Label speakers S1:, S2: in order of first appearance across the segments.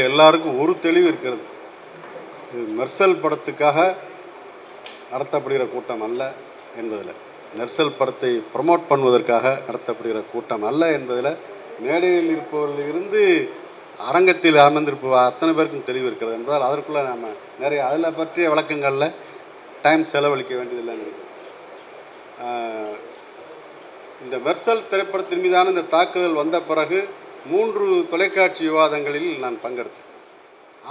S1: எல்லாருக்கும் ஒரு தெளிவு இருக்கிறது. மெர்சல் படத்துக்காக நடத்தப்படுகிற கூட்டம் அல்ல என்பதில். நெர்சல் படத்தை ப்ரமோட் பண்ணுவதற்காக நடத்தப்படுகிற கூட்டம் அல்ல என்பதில் மேடையில் இருப்பவர்கள் இருந்து அரங்கத்தில் அமர்ந்திருப்ப அத்தனை பேருக்கும் தெளிவு இருக்கிறது என்பதால் அதற்குள்ளே நாம் நிறைய அதில் பற்றிய விளக்கங்களில் டைம் செலவழிக்க வேண்டியதில்லைன்னு இந்த மெர்சல் திரைப்படத்தின் மீதான இந்த தாக்குதல் வந்த பிறகு மூன்று தொலைக்காட்சி விவாதங்களில் நான் பங்கெடுத்தேன்.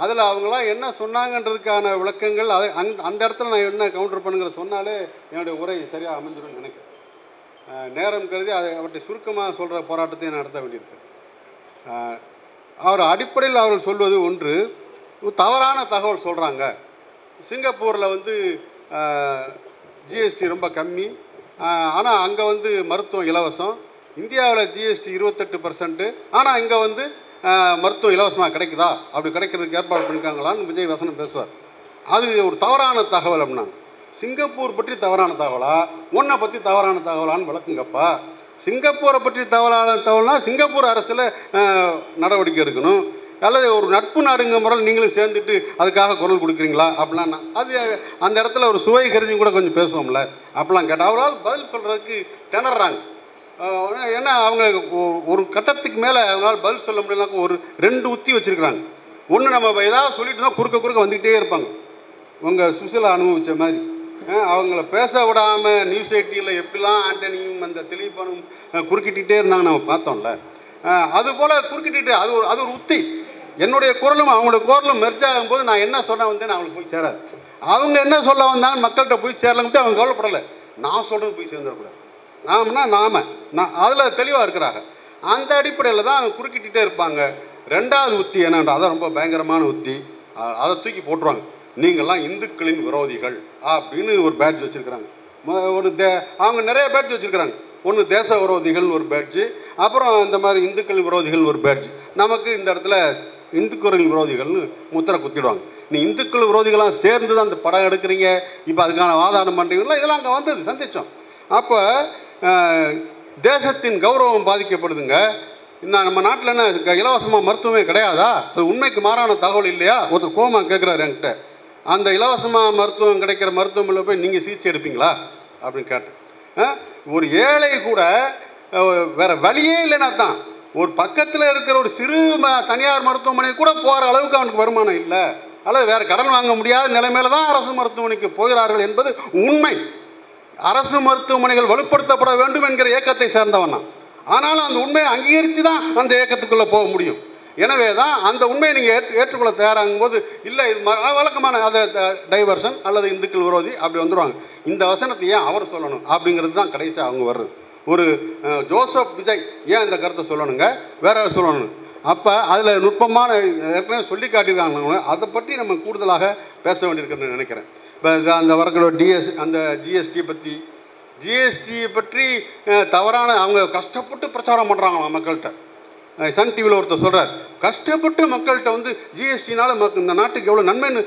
S1: அதில் அவங்களாம் என்ன சொன்னாங்கன்றதுக்கான விளக்கங்கள் அதை அந் அந்த இடத்துல நான் என்ன கவுண்டர் பண்ணுங்கிற சொன்னாலே என்னுடைய உரை சரியாக அமைஞ்சிடும் நினைக்கிறேன். நேரம் கருதி அதை அவற்றை சுருக்கமாக சொல்கிற போராட்டத்தையும் நடத்த வேண்டியிருக்கு அவர் அடிப்படையில் அவர்கள் சொல்வது ஒன்று தவறான தகவல் சொல்கிறாங்க சிங்கப்பூரில் வந்து ஜிஎஸ்டி ரொம்ப கம்மி. ஆனால் அங்கே வந்து மருத்துவம் இலவசம். இந்தியாவில் ஜிஎஸ்டி இருபத்தெட்டு பர்சன்ட்டு ஆனால் இங்கே வந்து மருத்துவம் இலவசமாக கிடைக்குதா? அப்படி கிடைக்கிறதுக்கு ஏற்பாடு பண்ணியிருக்காங்களான்னு விஜய் வசனம் பேசுவார். அது ஒரு தவறான தகவல் அப்படின்னாங்க. சிங்கப்பூர் பற்றி தவறான தகவலா? உன்னை பற்றி தவறான தகவலான்னு விளக்குங்கப்பா. சிங்கப்பூரை பற்றி தவறான தகவல்னா சிங்கப்பூர் அரசில் நடவடிக்கை எடுக்கணும். அல்லது ஒரு நட்பு நாடுங்க முறையில் நீங்களும் சேர்ந்துட்டு அதுக்காக குரல் கொடுக்குறீங்களா? அப்படிலாம் அது அந்த இடத்துல ஒரு சுவை கருதி கூட கொஞ்சம் பேசுவோம்ல. அப்படிலாம் கேட்டால் அவரால் பதில் சொல்கிறதுக்கு திணறாங்க. ஏன்னா அவங்க ஒ- ஒரு கட்டத்துக்கு மேலே அவங்களால பதில் சொல்ல முடியலனாக்க ஒரு ரெண்டு உத்தி வச்சுருக்குறாங்க. ஒன்று நம்ம ஏதாவது சொல்லிட்டு தான் குறுக்க குறுக்க வந்துக்கிட்டே இருப்பாங்க. உங்கள் சுசிலா அனுபவித்த மாதிரி. அவங்கள பேச விடாமல் நியூஸ் எயிட்டியில் எப்படிலாம் ஆண்டனியும் அந்த தெளிப்பானும் குறுக்கிட்டே இருந்தாங்க நம்ம பார்த்தோம்ல. அது போல் குறுக்கிட்டு அது ஒரு அது ஒரு உத்தி. என்னுடைய குரலும் அவங்களோட குரலும் மெர்ஜ் ஆகும்போது நான் என்ன சொல்ல வந்தேன்னு அவங்களுக்கு போய் சேராது. அவங்க என்ன சொல்ல வந்தாங்க மக்கள்கிட்ட போய் சேரலங்கிட்டு அவங்க கவலைப்படலை. நான் சொல்கிறது போய் சேர்ந்துடக்கூடாது. நாம்னா நாம. நான் அதில் தெளிவாக இருக்கிறாங்க. அந்த அடிப்படையில் தான் அவங்க குறுக்கிட்டுட்டே இருப்பாங்க. ரெண்டாவது உத்தி என்னன்றா அதான் ரொம்ப பயங்கரமான உத்தி. அதை தூக்கி போட்டுருவாங்க. நீங்கள்லாம் இந்துக்களின் விரோதிகள் அப்படின்னு ஒரு பேட்ஜ் வச்சுருக்கிறாங்க. ஒரு தே அவங்க நிறைய பேட்ஜ் வச்சுருக்கிறாங்க. ஒன்று தேச விரோதிகள் ஒரு பேட்ஜு அப்புறம் இந்த மாதிரி இந்துக்கள் விரோதிகள் ஒரு பேட்ஜ் நமக்கு இந்த இடத்துல இந்துக்கள் விரோதிகள்னு முத்திரை குத்திடுவாங்க. நீ இந்துக்கள் விரோதிகளாக சேர்ந்து தான் அந்த படம் எடுக்கிறீங்க இப்போ அதுக்கான வாதாடம் பண்ணுறீங்களா இதெல்லாம் அங்கே வந்தது சந்தித்தோம் அப்போ தேசத்தின் கௌரவம் பாதிக்கப்படுதுங்க. இந்த நம்ம நாட்டில் என்ன இலவசமாக மருத்துவமே கிடையாதா? அது உண்மைக்கு மாறான தகவல் இல்லையா? ஒருத்தர் கோமா கேட்குறாரு என்கிட்ட. அந்த இலவசமாக மருத்துவம் கிடைக்கிற மருத்துவமனையில் போய் நீங்கள் சிகிச்சை எடுப்பீங்களா? அப்படின்னு கேட்டேன். ஒரு ஏழை கூட வேறு வேற வழியே இல்லைன்னா தான் ஒரு பக்கத்தில் இருக்கிற ஒரு சிறு ம- தனியார் மருத்துவமனை கூட போகிற அளவுக்கு அவனுக்கு வருமானம் இல்லை. அல்லது வேறு கடன் வாங்க முடியாத நிலைமையில தான் அரசு மருத்துவமனைக்கு போகிறார்கள் என்பது உண்மை. அரசு மருத்துவமனைகள் வலுப்படுத்தப்பட வேண்டும் என்கிற இயக்கத்தை சேர்ந்தவன் நான். ஆனாலும் அந்த உண்மையை அங்கீகரித்து தான் அந்த இயக்கத்துக்குள்ளே போக முடியும். எனவே தான் அந்த உண்மையை நீங்கள் ஏற்று ஏற்றுக்கொள்ள தயாராகும் போது இல்லை இது வழக்கமான அதை டைவர்ஷன் அல்லது இந்துக்கள் விரோதி அப்படி வந்துடுவாங்க இந்த வசனத்தை ஏன் அவர் சொல்லணும்? அப்படிங்கிறது தான் கடைசியாக அவங்க வர்றது. ஒரு ஜோசப் விஜய் ஏன் இந்த கருத்தை சொல்லணுங்க? வேற சொல்லணும்? அப்போ அதில் நுட்பமான ஏற்கனவே சொல்லி காட்டியிருக்காங்க. அதை பற்றி நம்ம கூடுதலாக பேச வேண்டியிருக்குன்னு நினைக்கிறேன். இப்போ அந்த வரக்கூடிய டிஎஸ் அந்த ஜிஎஸ்டி பற்றி ஜிஎஸ்டியை பற்றி தவறான அவங்க கஷ்டப்பட்டு பிரச்சாரம் பண்ணுறாங்களாம் மக்கள்கிட்ட. சன் டிவியில் ஒருத்தர் சொல்கிறார் கஷ்டப்பட்டு மக்கள்கிட்ட வந்து ஜிஎஸ்டினால மக் இந்த நாட்டுக்கு எவ்வளோ நன்மைன்னு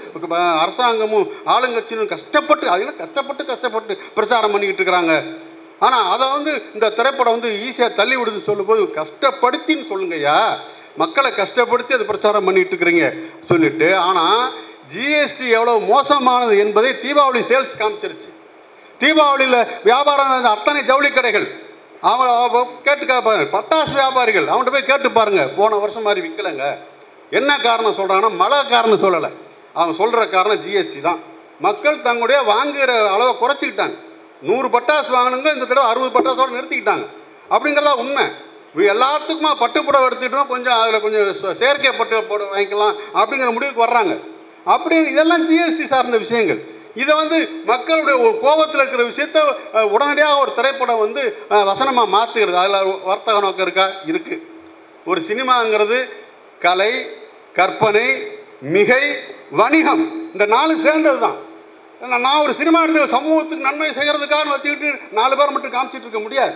S1: அரசாங்கமும் ஆளுங்கட்சியும் கஷ்டப்பட்டு அதில் கஷ்டப்பட்டு கஷ்டப்பட்டு பிரச்சாரம் பண்ணிக்கிட்டு இருக்கிறாங்க. ஆனால் அதை வந்து இந்த திரைப்படம் வந்து ஈஸியாக தள்ளி விடுதுன்னு சொல்லும்போது கஷ்டப்படுத்தின்னு சொல்லுங்கய்யா. மக்களை கஷ்டப்படுத்தி அது பிரச்சாரம் பண்ணிகிட்டு இருக்கிறீங்க. சொல்லிட்டு ஆனால் ஜிஎஸ்டி எவ்வளோ மோசமானது என்பதை தீபாவளி சேல்ஸ் காமிச்சிருச்சு. தீபாவளியில் வியாபாரம் நடந்த அத்தனை ஜவுளி கடைகள் அவன் கேட்டு பாருங்கள் பட்டாசு வியாபாரிகள் அவன்கிட்ட போய் கேட்டு பாருங்கள் போன வருஷம் மாதிரி விற்கலைங்க என்ன காரணம் சொல்கிறாங்கன்னா மழை காரணம் சொல்லலை. அவன் சொல்கிற காரணம் ஜிஎஸ்டி தான். மக்கள் தங்களுடைய வாங்குகிற அளவை குறைச்சிக்கிட்டாங்க. நூறு பட்டாசு வாங்கினுங்க இந்த தடவை அறுபது பட்டாசோட நிறுத்திக்கிட்டாங்க. அப்படிங்கிறதா உண்மை. எல்லாத்துக்குமா பட்டுப்புடவை எடுத்துக்கிட்டோம் கொஞ்சம் அதில் கொஞ்சம் செயற்கை பட்டு போட வாங்கிக்கலாம் அப்படிங்கிற முடிவுக்கு வர்றாங்க. அப்படி இதெல்லாம் ஜிஎஸ்டி சார்ந்த விஷயங்கள். இதை வந்து மக்களுடைய ஒரு கோபத்தில் இருக்கிற விஷயத்த உடனடியாக ஒரு திரைப்படம் வந்து வசனமாக மாற்றுகிறது அதில் வர்த்தக நோக்கம் இருக்கா? இருக்குது ஒரு சினிமாங்கிறது கலை கற்பனை மிகை வணிகம். இந்த நாலு சேர்ந்தது தான் ஏன்னா, நான் ஒரு சினிமா எடுத்து சமூகத்துக்கு நன்மை செய்கிறதுக்காக வச்சுக்கிட்டு நாலு பேர் மட்டும் காமிச்சிட்டு இருக்க முடியாது.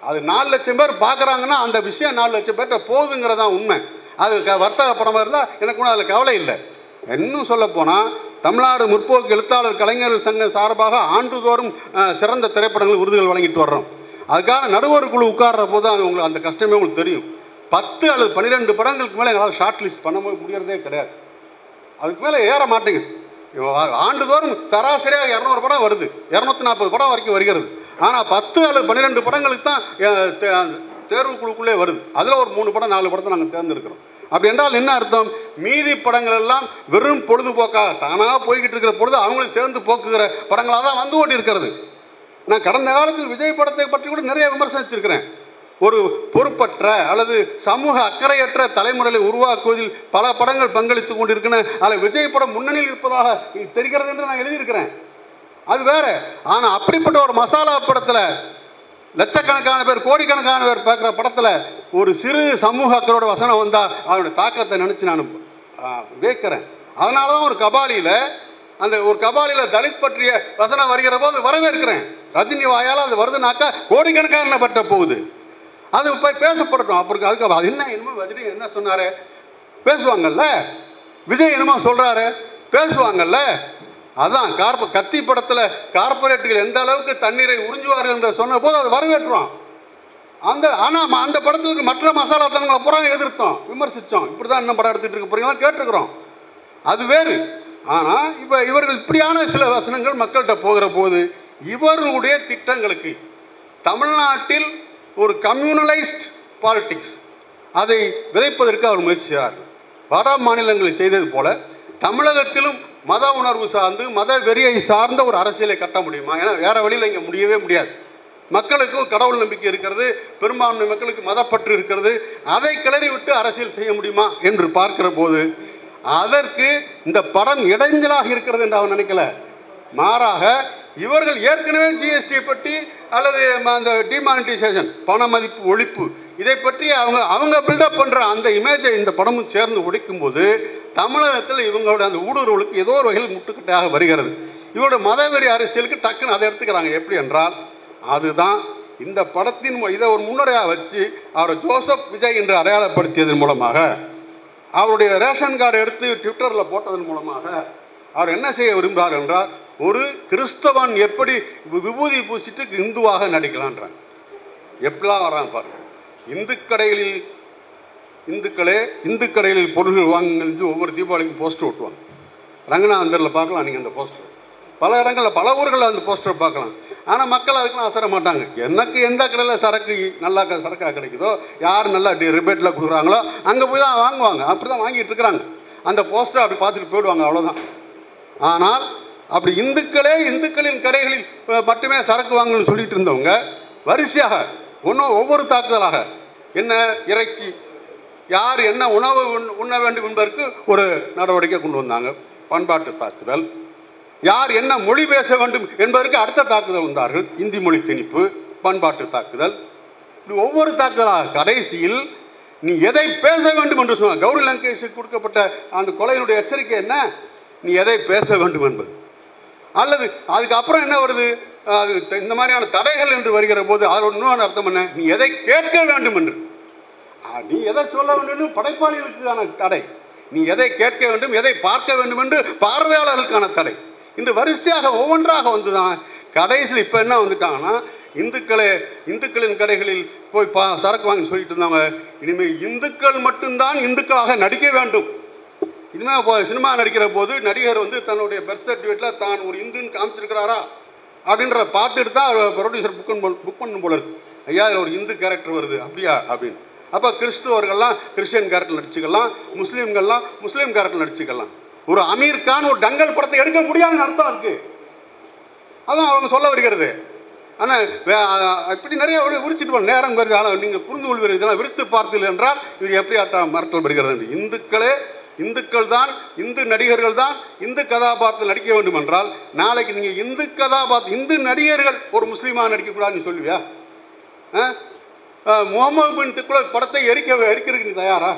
S1: அது நாலு லட்சம் பேர் பார்க்குறாங்கன்னா அந்த விஷயம் நாலு லட்சம் பேர்கிட்ட போகுதுங்கிறதான் உண்மை. அது க- வர்த்தக படமாக இருந்தால் எனக்கு ஒன்றும் அதில் கவலை இல்லை. இன்னும் சொல்லப்போனால் தமிழ்நாடு முற்போக்கு எழுத்தாளர் கலைஞர்கள் சங்கம் சார்பாக ஆண்டுதோறும் சிறந்த திரைப்படங்கள் விருதுகள் வழங்கிட்டு வர்றோம். அதுக்காக நடுவர் குழு உட்கார்ற போது அது உங்களுக்கு அந்த கஷ்டமே உங்களுக்கு தெரியும். பத்து அல்லது பன்னிரெண்டு படங்களுக்கு மேலே எங்களால் ஷார்ட் லிஸ்ட் பண்ண முடியறதே கிடையாது. அதுக்கு மேலே ஏற மாட்டேங்குது. ஆண்டுதோறும் சராசரியாக இரநூறு படம் வருது. இரநூத்தி நாற்பது படம் வரைக்கும் வருகிறது. ஆனால் பத்து அல்லது பன்னிரெண்டு படங்களுக்கு தான் தே- அந்த தேர்வு குழுக்குள்ளே வருது. அதில் ஒரு மூணு படம் நாலு படத்தை நாங்கள் தேர்ந்தெடுக்கிறோம். அப்படி என்றால் என்ன அர்த்தம்? மீதி படங்கள் எல்லாம் வெறும் பொழுதுபோக்காக தானாக போய்கிட்டு இருக்கிற பொழுது அவங்களும் சேர்ந்து போக்குகிற படங்களாக தான் வந்து ஓட்டி இருக்கிறது நான் கடந்த காலத்தில் விஜய் படத்தை பற்றி கூட நிறைய விமர்சனிச்சிருக்கிறேன். ஒரு பொறுப்பற்ற அல்லது சமூக அக்கறையற்ற தலைமுறையை உருவாக்குவதில் பல படங்கள் பங்களித்து கொண்டிருக்கின்றன. அதில் விஜய் படம் முன்னணியில் இருப்பதாக தெரிகிறது என்று நான் எழுதியிருக்கிறேன். அது வேற. ஆனால் அப்படிப்பட்ட ஒரு மசாலா படத்தில் லட்சக்கணக்கான பேர் கோடிக்கணக்கான பேர் பார்க்குற படத்தில் ஒரு சிறு சமூக அக்கரோட வசனம் வந்தால் அதனுடைய தாக்கத்தை நினச்சி நான் வேக்கிறேன் அதனால தான் ஒரு கபாலியில் அந்த ஒரு கபாலியில் தலித் பற்றிய வசனம் வருகிற போது வரவேற்கிறேன். ரஜினி வாயால் அது வருதுனாக்கா கோடிக்கணக்கான பற்ற போகுது. அது போய் பேசப்படட்டும். அப்புறம் அதுக்கு அது என்ன என்னமோ ரஜினி என்ன சொன்னார்? பேசுவாங்கல்ல? விஜய் என்னமோ சொல்கிறாரு பேசுவாங்கல்ல? அதான் கார்ப கத்தி படத்தில் கார்பரேட்டுகள் எந்த அளவுக்கு தண்ணீரை உறிஞ்சுவார்கள் என்று சொன்ன போது அதை வரவேற்றோம். அந்த ஆனால் அந்த படத்துக்கு மற்ற மசாலா தனங்களை பூரா எதிர்த்தோம். விமர்சித்தோம் இப்படி தான் இன்னும் படம் எடுத்துகிட்டு இருக்க போகிறீங்களா கேட்டுருக்குறோம். அது வேறு. ஆனால் இப்போ இவர்கள் இப்படியான சில வசனங்கள் மக்கள்கிட்ட போகிற போது இவர்களுடைய திட்டங்களுக்கு தமிழ்நாட்டில் ஒரு கம்யூனலைஸ்ட் பாலிடிக்ஸ் அதை விதைப்பதற்கு அவர் முயற்சி செய்கிறார்கள் வட மாநிலங்களில் செய்தது போல தமிழகத்திலும் மத உணர்வு சார்ந்து மத வெறியை சார்ந்த ஒரு அரசியலை கட்ட முடியுமா? ஏன்னா வேற வழியில் இங்கே முடியவே முடியாது. மக்களுக்கு கடவுள் நம்பிக்கை இருக்கிறது பெரும்பான்மை மக்களுக்கு மதப்பற்று இருக்கிறது அதை கிளறி விட்டு அரசியல் செய்ய முடியுமா என்று பார்க்கிற போது அதற்கு இந்த படம் இடைஞ்சலாக இருக்கிறது என்று அவன் நினைக்கல. மாறாக இவர்கள் ஏற்கனவே ஜிஎஸ்டியை பற்றி அல்லது ம- அந்த டிமானிட்டைசேஷன் பண மதிப்பு ஒழிப்பு இதை பற்றி அவங்க அவங்க பில்டப் பண்ணுற அந்த இமேஜை இந்த படமும் சேர்ந்து உடைக்கும்போது தமிழகத்தில் இவங்களோட அந்த ஊடுருவலுக்கு ஏதோ ஒரு வகையில் முட்டுக்கட்டையாக வருகிறது. இவரோட மதவெறி அரசியலுக்கு டக்குன்னு அதை எடுத்துக்கிறாங்க. எப்படி என்றால் அதுதான் இந்த படத்தின் மு- இதை ஒரு முன்னுரையாக வச்சு அவரை ஜோசப் விஜய் என்று அடையாளப்படுத்தியதன் மூலமாக அவருடைய ரேஷன் கார்டு எடுத்து ட்விட்டரில் போட்டதன் மூலமாக அவர் என்ன செய்ய விரும்புகிறார் என்றால் ஒரு கிறிஸ்தவன் எப்படி விபூதி பூசிட்டு இந்துவாக நடிக்கலான்றாங்க. எப்படிலாம் வராங்க பாருங்க. இந்து கடைகளில் இந்துக்களே இந்து கடைகளில் பொருள்கள் வாங்குங்கள் ஒவ்வொரு தீபாவளிக்கும் போஸ்டர் ஒட்டுவாங்க. ரங்கநாதந்தரில் பார்க்கலாம் நீங்கள் அந்த போஸ்டர் பல இடங்களில் பல ஊர்களில் அந்த போஸ்டரை பார்க்கலாம். ஆனால் மக்கள் அதுக்கெல்லாம் அசர மாட்டாங்க. எனக்கு எந்த கடையில் சரக்கு நல்லா க- கிடைக்குதோ யார் நல்லா ரிபேட்டில் கொடுக்குறாங்களோ அங்கே போய் தான் வாங்குவாங்க. அப்படி தான் வாங்கிட்டு இருக்கிறாங்க. அந்த போஸ்டரை அப்படி பார்த்துட்டு போயிடுவாங்க அவ்வளோதான் ஆனால் அப்படி இந்துக்களே இந்துக்களின் கடைகளில் மட்டுமே சரக்கு வாங்கணும்னு சொல்லிட்டு இருந்தவங்க வரிசையாக ஒன்றும் ஒவ்வொரு தாக்குதலாக என்ன இறைச்சி யார் என்ன உணவு உண்- உண்ண வேண்டும் என்பதற்கு ஒரு நடவடிக்கை கொண்டு வந்தாங்க. பண்பாட்டு தாக்குதல். யார் என்ன மொழி பேச வேண்டும் என்பதற்கு அடுத்த தாக்குதல் வந்தார்கள். இந்தி மொழி திணிப்பு பண்பாட்டு தாக்குதல். ஒவ்வொரு தாக்குதலாக கடைசியில் நீ எதை பேச வேண்டும் என்று சொன்ன கௌரி லங்கேஷுக்கு கொடுக்கப்பட்ட அந்த கொலையினுடைய எச்சரிக்கை என்ன? நீ எதை பேச வேண்டும் என்பது. அல்லது அதுக்கப்புறம் என்ன வருது? அது த- இந்த மாதிரியான தடைகள் என்று வருகிற போது அதோட இன்னொன்று அர்த்தம் என்ன? நீ எதை கேட்க வேண்டும் என்று. நீ எதை சொல்ல வேண்டும் படைப்பாளிகளுக்கான தடை. நீ எதை கேட்க வேண்டும் எதை பார்க்க வேண்டும் என்று பார்வையாளர்களுக்கான தடை. இன்று வரிசையாக ஒவ்வொன்றாக வந்துதான் கடைசியில் இப்போ என்ன வந்துட்டாங்கன்னா இந்துக்களே இந்துக்களின் கடைகளில் போய் பா சரக்கு வாங்கி சொல்லிட்டு இருந்தாங்க இனிமேல் இந்துக்கள் மட்டும்தான் இந்துக்களாக நடிக்க வேண்டும். இனிமேல் இப்போ சினிமா நடிக்கிற போது நடிகர் வந்து தன்னுடைய பர்த் சர்டிஃபிகேட்டில் தான் ஒரு இந்துன்னு காமிச்சிருக்கிறாரா? அப்படின்ற பார்த்துட்டு தான் ப்ரொடியூசர் புக் புக் பண்ணும் போல இருக்கு. ஐயா இதில் ஒரு இந்து கேரக்டர் வருது. அப்படியா? அப்படின்னு. அப்போ கிறிஸ்துவர்கள்லாம் கிறிஸ்டியன் கேரக்டர் நடிச்சுக்கலாம் முஸ்லீம்கள்லாம் முஸ்லீம் கேரக்டர் நடிச்சுக்கலாம். ஒரு அமீர் கான் ஒரு டங்கல் படத்தை எடுக்க முடியாதுன்னு அர்த்தம் இருக்கு அதான் அவங்க சொல்ல வருகிறது. ஆனால் இப்படி நிறைய உரிச்சிட்டு நேரம் வருது. ஆனால் நீங்கள் புரிந்து கொள்வீர்கள் இதெல்லாம் விருத்து பார்த்தீர்கள் என்றால் இது எப்படி ஆட்டா மரட்டல் வருகிறது என்று. இந்துக்களே இந்துக்கள் தான் இந்து நடிகர்கள் தான் இந்து கதாபாத்திரம் நடிக்க வேண்டும் என்றால் நாளைக்கு நீங்கள் இந்து கதாபாத்திரம் இந்து நடிகர்கள் ஒரு முஸ்லீமாக நடிக்கக்கூடாதுன்னு சொல்லுவியா? ஆ, முகமது பின் துக்ளக் படத்தை எரிக்க எரிக்கிறதுக்கு நீ தயாரா?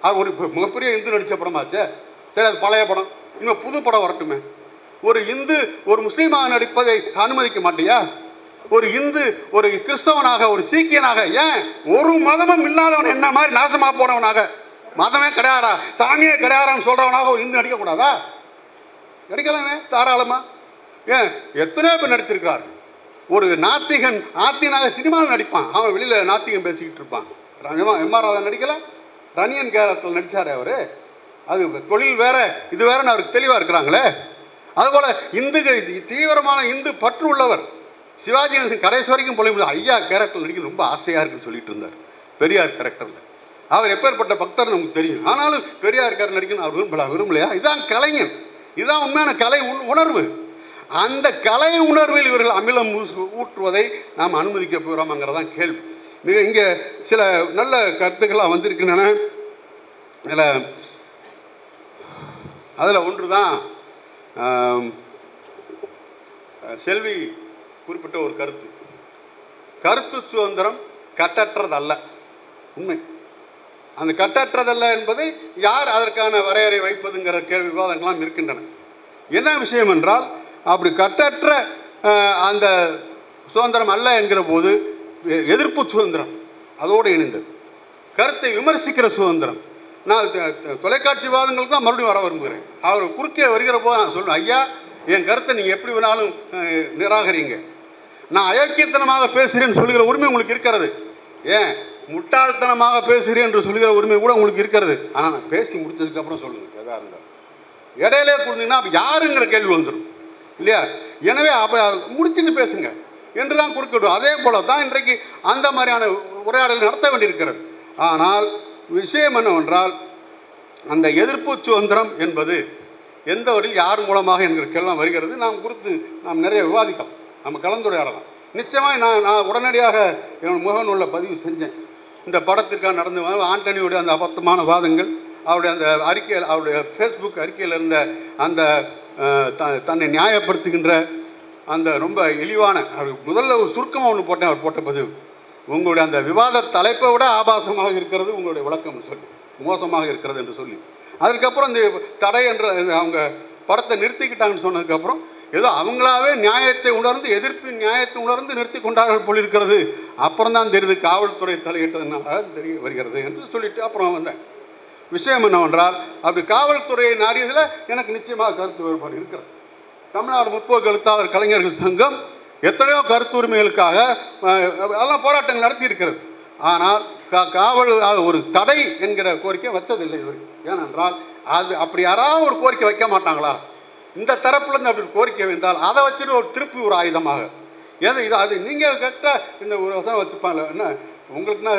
S1: அது ஒரு மிகப்பெரிய இந்து நடித்த படமாச்சே. சரி அது பழைய படம். இன்னும் புது படம் வரட்டுமே. ஒரு இந்து ஒரு முஸ்லீமாக நடிப்பதை அனுமதிக்க மாட்டியா? ஒரு இந்து ஒரு கிறிஸ்தவனாக ஒரு சீக்கியனாக ஏன்? ஒரு மதமும் இல்லாதவன் என்ன மாதிரி நாசமாக போனவனாக? மதமே கிடையாடா சாமியே கிடையாதான்னு சொல்கிறவனாக ஒரு இந்து நடிக்கக்கூடாதா? நடிக்கலாமே தாராளமாக ஏன்? எத்தனையோ பேர் நடிச்சிருக்கிறார் ஒரு நாத்திகன் ஆத்தினாக சினிமாவில் நடிப்பான். அவன் வெளியில் நாத்திகன் பேசிக்கிட்டு இருப்பான். எம்ஆர் ராதா நடிக்கல? ரணியன் கேரளத்தில் நடித்தார் அவர். அது தொழில் வேற இது வேறன்னு அவருக்கு தெளிவாக இருக்கிறாங்களே. அதுபோல் இந்து தீவிரமான இந்து பற்று உள்ளவர். சிவாஜி கணேசன் கடைசி வரைக்கும் பொழி ஐயா கேரக்டர் நடிக்க ரொம்ப ஆசையாக இருக்குன்னு சொல்லிட்டு இருந்தார். பெரியார் கேரக்டரில். அவர் எப்பேற்பட்ட பக்தர் நமக்கு தெரியும். ஆனாலும் பெரியார் கேரக்டர் நடிக்கணும் அவர் விரும்பல விரும்பலையா? இதுதான் கலைஞன். இதுதான் உண்மையான கலை உண்- உணர்வு. அந்த கலை உணர்வில் இவர்கள் அமிலம் ஊற்றுவதை நாம் அனுமதிக்க போகிறோமாங்கிறதான் கேள்வி. மிக இங்கே சில நல்ல கருத்துக்கள்லாம் வந்திருக்கின்றன. இதில் அதில் ஒன்று தான் செல்வி குறிப்பிட்ட ஒரு கருத்து. கருத்து சுதந்திரம் கட்டற்றதல்ல. உண்மை. அந்த கட்டற்றதல்ல என்பதை யார் அதற்கான வரையறை வைப்பதுங்கிற கேள்வி விவாதங்கள்லாம் இருக்கின்றன. என்ன விஷயம் என்றால் அப்படி கட்டற்ற அந்த சுதந்திரம் அல்ல என்கிற போது எதிர்ப்பு சுதந்திரம் அதோடு இணைந்தது. கருத்தை விமர்சிக்கிற சுதந்திரம். நான் தொலைக்காட்சிவாதங்களுக்கு தான் மறுபடியும் வர விரும்புகிறேன். அவர் குறுக்கே வருகிற போது நான் சொல்லுவேன் ஐயா என் கருத்தை நீங்கள் எப்படி வேணாலும் நிராகரிங்க. நான் அயோக்கியத்தனமாக பேசுகிறேன்னு சொல்லுகிற உரிமை உங்களுக்கு இருக்கிறது. ஏன்? முட்டாள்தனமாக பேசுகிறேன் என்று சொல்லுகிற உரிமை கூட உங்களுக்கு இருக்கிறது. ஆனால் நான் பேசி முடித்ததுக்கப்புறம் சொல்லுங்கள் எதாக இருந்தாலும். இடையிலே கொடுத்தீங்கன்னா அப்போ யாருங்கிற கேள்வி வந்துடும் இல்லையா? எனவே அப்போ முடிச்சுட்டு பேசுங்க. என்று தான் குறுக்கிடும் அதே போல தான் இன்றைக்கு அந்த மாதிரியான உரையாடல் நடத்த வேண்டியிருக்கிறது. ஆனால் விஷயம் என்னவென்றால் அந்த எதிர்ப்பு சுதந்திரம் என்பது எந்த வரையில் யார் மூலமாக என்கிற கேள்வி வருகிறது. நாம் குறித்து நாம் நிறைய விவாதிக்கலாம். நம்ம கலந்துரையாடலாம். நிச்சயமாக நான் நான் உடனடியாக என் முகநூலில் பதிவு செஞ்சேன். இந்த படத்திற்காக நடந்து வந்த ஆண்டனியோடைய அந்த அபத்தமான வாதங்கள் அவருடைய அந்த அறிக்கையில் அவருடைய ஃபேஸ்புக் அறிக்கையில் இருந்த அந்த த- தன்னை நியாயப்படுத்துகின்ற அந்த ரொம்ப இழிவான அவருக்கு முதல்ல ஒரு சுருக்கமாக ஒன்று போட்டேன் அவர் போட்ட பதிவு. உங்களுடைய அந்த விவாத தலைப்பை விட ஆபாசமாக இருக்கிறது உங்களுடைய விளக்கம்னு சொல்லி மோசமாக இருக்கிறது என்று சொல்லி. அதுக்கப்புறம் இந்த தடை என்ற அவங்க படத்தை நிறுத்திக்கிட்டாங்கன்னு சொன்னதுக்கப்புறம் ஏதோ அவங்களாவே நியாயத்தை உணர்ந்து எதிர்ப்பின் நியாயத்தை உணர்ந்து நிறுத்தி கொண்டார்கள் போல் இருக்கிறது. அப்புறம் தான் தெரியுது காவல்துறை தலையிட்டதுனால தெரிய வருகிறது என்று சொல்லிட்டு அப்புறம் வந்தேன். விஷயம் என்னவென்றால் அப்படி காவல்துறையை நாடியதில் எனக்கு நிச்சயமாக கருத்து வேறுபாடு இருக்கிறது. தமிழ்நாடு முற்போக்கு எழுத்தாளர் கலைஞர்கள் சங்கம் எத்தனையோ கருத்துரிமைகளுக்காக உரிமைகளுக்காக அதெல்லாம் போராட்டங்கள் நடத்தி இருக்கிறது ஆனால் கா காவல் ஒரு தடை என்கிற கோரிக்கை வச்சதில்லை இதுவரை ஏனென்றால் அது அப்படி யாராவது ஒரு கோரிக்கை வைக்க மாட்டாங்களா? இந்த தரப்புலேருந்து அப்படி ஒரு கோரிக்கை வைந்தால் அதை வச்சுட்டு ஒரு திருப்பி ஒரு ஆயுதமாக. ஏன்னா இது? அது நீங்கள் கரெக்டாக இந்த ஒரு வசம் வச்சுப்பாங்களே என்ன? உங்களுக்குன்னா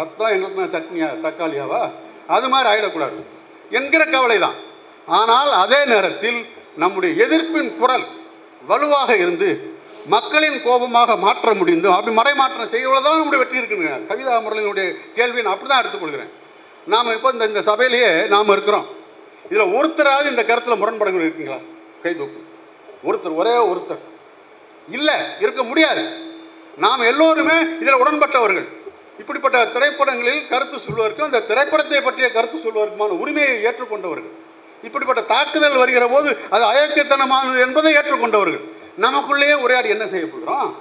S1: ரத்தம் எங்களுக்குன்னா சட்னியா? தக்காளியாவா? அது மாதிரி ஆகிடக்கூடாது என்கிற கவலை தான் ஆனால் அதே நேரத்தில் நம்முடைய எதிர்ப்பின் குரல் வலுவாக இருந்து மக்களின் கோபமாக மாற்ற முடிந்தும் அப்படி மடைமாற்றம் செய்வதுதான் நம்முடைய வெற்றி இருக்குங்க. கவிதா முரளியினுடைய கேள்வியை நான் அப்படி தான் எடுத்துக்கொள்கிறேன். நாம் இப்போ இந்த இந்த சபையிலேயே நாம் இருக்கிறோம். இதில் ஒருத்தராவது இந்த கருத்தில் முரண்படங்கள் இருக்குங்களா? கைதூக்கு ஒருத்தர் ஒரே ஒருத்தர். இல்லை இருக்க முடியாது. நாம் எல்லோருமே இதில் உடன்பட்டவர்கள். இப்படிப்பட்ட திரைப்படங்களில் கருத்து சொல்வதற்கும் அந்த திரைப்படத்தை பற்றிய கருத்து சொல்வதற்குமான உரிமையை ஏற்றுக்கொண்டவர்கள். இப்படிப்பட்ட தாக்குதல் வருகிற போது அது அயோக்கியத்தனமானது என்பதை ஏற்றுக்கொண்டவர்கள். நமக்குள்ளேயே உரையாடி என்ன செய்ய போகிறோம்?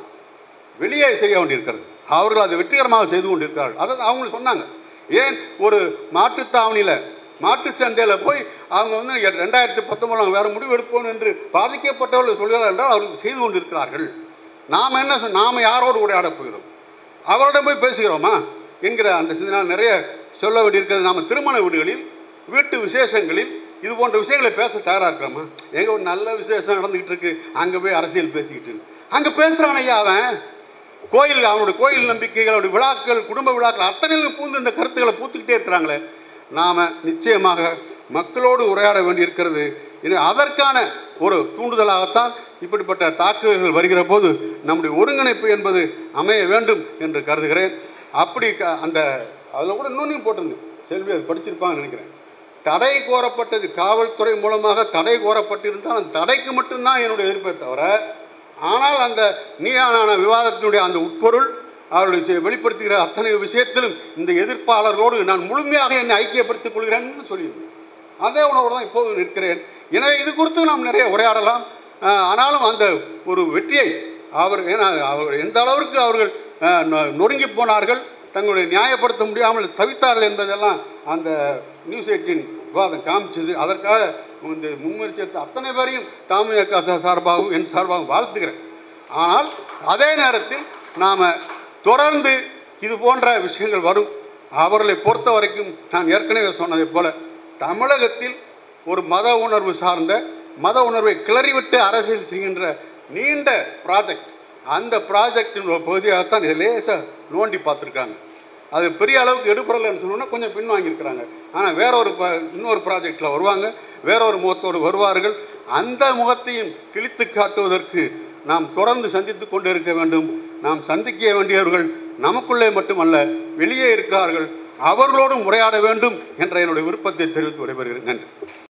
S1: வெளியே செய்ய வேண்டியிருக்கிறது. அவர்கள் அதை வெற்றிகரமாக செய்து கொண்டிருக்கிறார்கள். அதை அவங்க சொன்னாங்க. ஏன்? ஒரு மாட்டுத்தாவணியில் மாட்டு சந்தையில் போய் அவங்க வந்து ரெண்டாயிரத்தி பத்தொம்பதாம் வேறு முடிவு எடுப்போம் என்று பாதிக்கப்பட்டவர்கள் சொல்கிறார்கள் என்றால் அவர்கள் செய்து கொண்டிருக்கிறார்கள். நாம் என்ன நாம் யாரோடு உரையாடப் போகிறோம்? அவரிடம் போய் பேசுகிறோமா? என்கிற அந்த சிந்தனை நிறைய சொல்ல வேண்டியிருக்கிறது. நாம் திருமண வீடுகளில் வீட்டு விசேஷங்களில் இது போன்ற விஷயங்களை பேச தயாராக இருக்கிறோமா? எங்கே ஒரு நல்ல விசேஷம் நடந்துக்கிட்டு இருக்கு. அங்கே போய் அரசியல் பேசிக்கிட்டு இருக்கு. அங்கே பேசுகிறான் ஐயா அவன் கோயில் அவனுடைய கோயில் நம்பிக்கைகள் அவருடைய விழாக்கள் குடும்ப விழாக்கள் அத்தனையிலும் பூந்து இந்த கருத்துக்களை பூத்துக்கிட்டே இருக்கிறாங்களே. நாம் நிச்சயமாக மக்களோடு உரையாட வேண்டியிருக்கிறது இருக்கிறது அதற்கான ஒரு தூண்டுதலாகத்தான் இப்படிப்பட்ட தாக்குதல்கள் வருகிற போது நம்முடைய ஒருங்கிணைப்பு என்பது அமைய வேண்டும் என்று கருதுகிறேன். அப்படி க அந்த அதில் கூட இன்னொன்றையும் போட்டிருந்தேன். செல்வி அது படிச்சிருப்பாங்கன்னு நினைக்கிறேன். தடை கோரப்பட்டது காவல்துறை மூலமாக தடை கோரப்பட்டிருந்தால் அந்த தடைக்கு மட்டும்தான் என்னுடைய எதிர்ப்பை தவிர ஆனால் அந்த நீயான விவாதத்தினுடைய அந்த உட்பொருள் அவருடைய வெளிப்படுத்துகிற அத்தனை விஷயத்திலும் இந்த எதிர்ப்பாளர்களோடு நான் முழுமையாக என்னை ஐக்கியப்படுத்திக் கொள்கிறேன்னு சொல்லியிருந்தேன். அதே உணவோடு தான் இப்போது நிற்கிறேன். எனவே இது குறித்து நாம் நிறைய உரையாடலாம். ஆனாலும் அந்த ஒரு வெற்றியை அவர் ஏன்னா அவர் எந்த அளவிற்கு அவர்கள் நொ- நொறுங்கி போனார்கள் தங்களுடைய நியாயப்படுத்த முடியாமல் தவித்தார்கள் என்பதெல்லாம் அந்த நியூஸ் எயிட்டின் விவாதம் காமிச்சது. அதற்காக இந்த முன்முயற்சி அத்தனை பேரையும் தாமிக சார்பாகவும் என் சார்பாகவும் வாழ்த்துக்கிறேன் ஆனால் அதே நேரத்தில் நாம் தொடர்ந்து இது போன்ற விஷயங்கள் வரும். அவர்களை பொறுத்த வரைக்கும் நான் ஏற்கனவே சொன்னதைப் போல தமிழகத்தில் ஒரு மத உணர்வு சார்ந்த மத உணர்வை கிளறிவிட்டு அரசியல் செய்கின்ற நீண்ட ப்ராஜெக்ட் அந்த ப்ராஜெக்டின் ஒரு பகுதியாகத்தான் இதை லேசாக நோண்டி பார்த்துருக்காங்க. அது பெரிய அளவுக்கு எடுப்படலைன்னு சொன்னோன்னா கொஞ்சம் பின்வாங்கியிருக்கிறாங்க. ஆனால் வேற ஒரு ப இன்னொரு ப்ராஜெக்டில் வருவாங்க. வேற ஒரு முகத்தோடு வருவார்கள். அந்த முகத்தையும் கிழித்து காட்டுவதற்கு நாம் தொடர்ந்து சந்தித்து கொண்டு இருக்க வேண்டும். நாம் சந்திக்க வேண்டியவர்கள் நமக்குள்ளே மட்டுமல்ல வெளியே இருக்கிறார்கள். அவர்களோடும் உரையாட வேண்டும் என்ற என்னுடைய விருப்பத்தை தெரிவித்து விடைபெறுகிறேன். நன்றி.